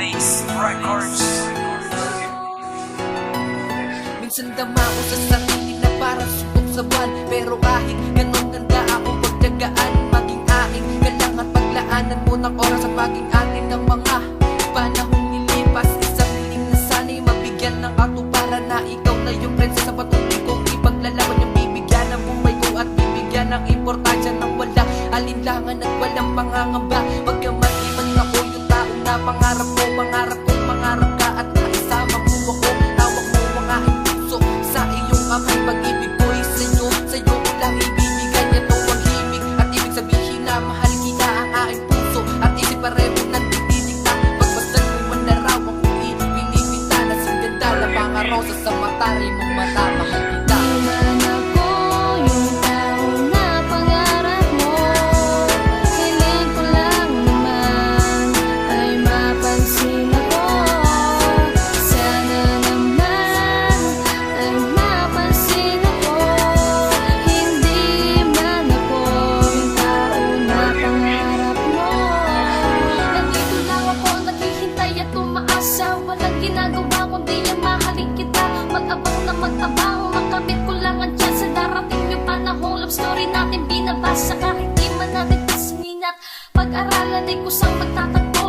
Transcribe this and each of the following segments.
Lace Records. Minsan dama ko sa sarili na para subok sa buwan Pero kahit ganun ganda ako pagdagaan Maging aking kailangan paglaanan mo ng oras sa paging aking Pangarap mo, pangarap ko, pangarap ka At makisama mo ako. Tawag mo mga impulso Sa iyong aking pag-ibig ko'y sa inyo Sa'yo ko lang ibibigay. Yan ang himig At ibig sabihin na mahal kita ang aking puso. At isip pareho ng tititig na Pagbasan mo man narawan ko Pinipita na sundin Dala mga rosas sa mata Rin mong mata Mahal pag-aralan ay kusang magtatagpo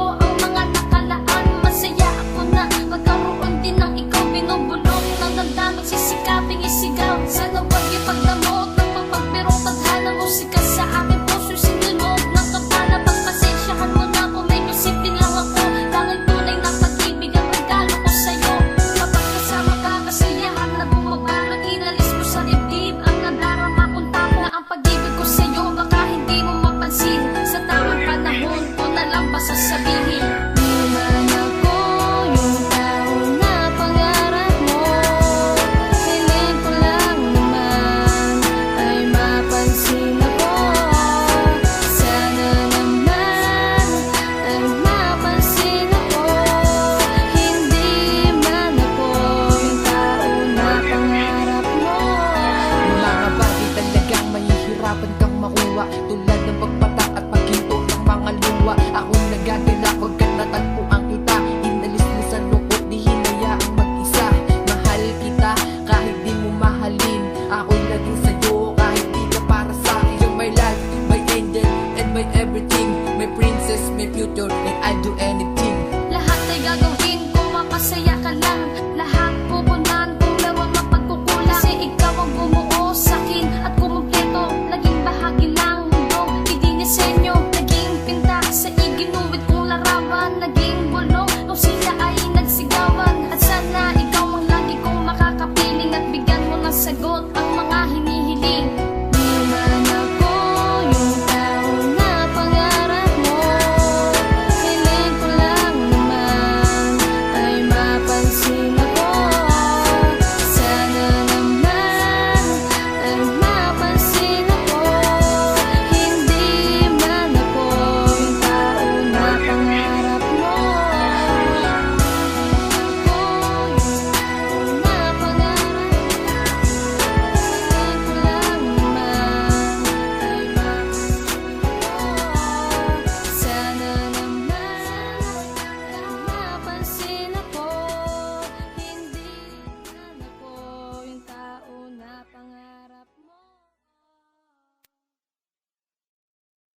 sasabihin and I do it.